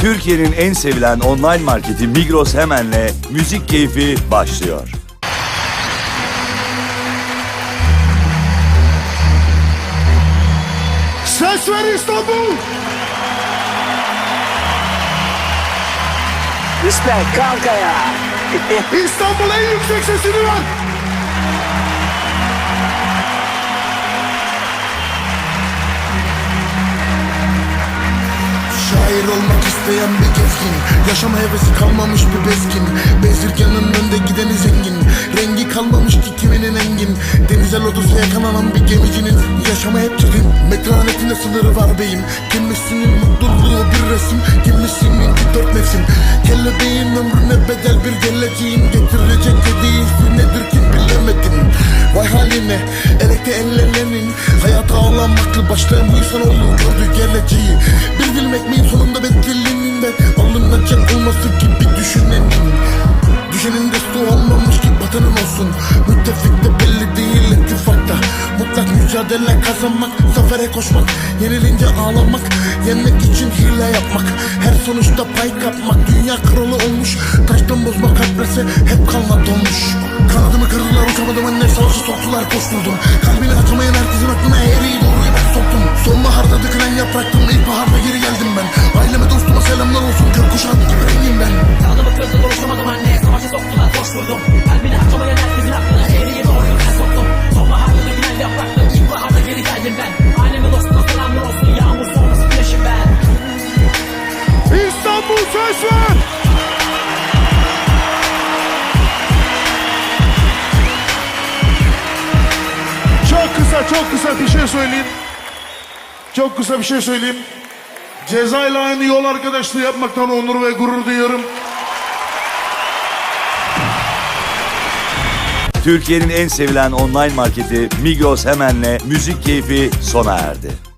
Türkiye'nin en sevilen online marketi Migros Hemen'le müzik keyfi başlıyor. Ses ver İstanbul! Respect kanka ya. İstanbul en yüksek sesini ver! Şair olmak isteyen bir gezgin. Yaşama hevesi kalmamış bir bezgin. Bezirganın önde gideni zengin. Rengi kalmamış ki kiminin engin. Denize lodosu yakalanan bir gemicinin. Yaşama hep çizim Mekranetine sınırı var beyim. Kimisinin mutluluğu bir resim. Kimisinin dört mevsim Kelebeğin ömrüne bedel bir geleceğin Getirecek hediyesi nedir ki bilemedim. Vay haline elekte ellerinin Hayata ağlamaklı başlayan bu insan olur gördü geleceği olsun. Müttefik de belli değil ittifakta. Mutlak mücadele kazanmak Zafere koşmak Yenilince ağlamak Yenmek için hile yapmak. Her sonuçta pay kapmak Dünya kralı olmuş. Taştan bozma kalplese hep kanla donmuş. Kanadımı kırdılar uçamadım anne savaşı soktular koşturdum. Kalbini açamayan herkesin aklına eğriyi doğruyu ben soktum. Sonbaharda dökülen yapraktım İlkbaharda geri geldim ben. Aileme dostuma selamlar olsun Gökkuşağı gibi rengim ben. Kanadımı kırdı konuşamadım anne. Savaşa soktular koş Ver! Çok kısa, çok kısa bir şey söyleyeyim. Çok kısa bir şey söyleyeyim. Cezayla aynı yol arkadaşlığı yapmaktan onur ve gurur duyuyorum. Türkiye'nin en sevilen online marketi Migros Hemen'le müzik keyfi sona erdi.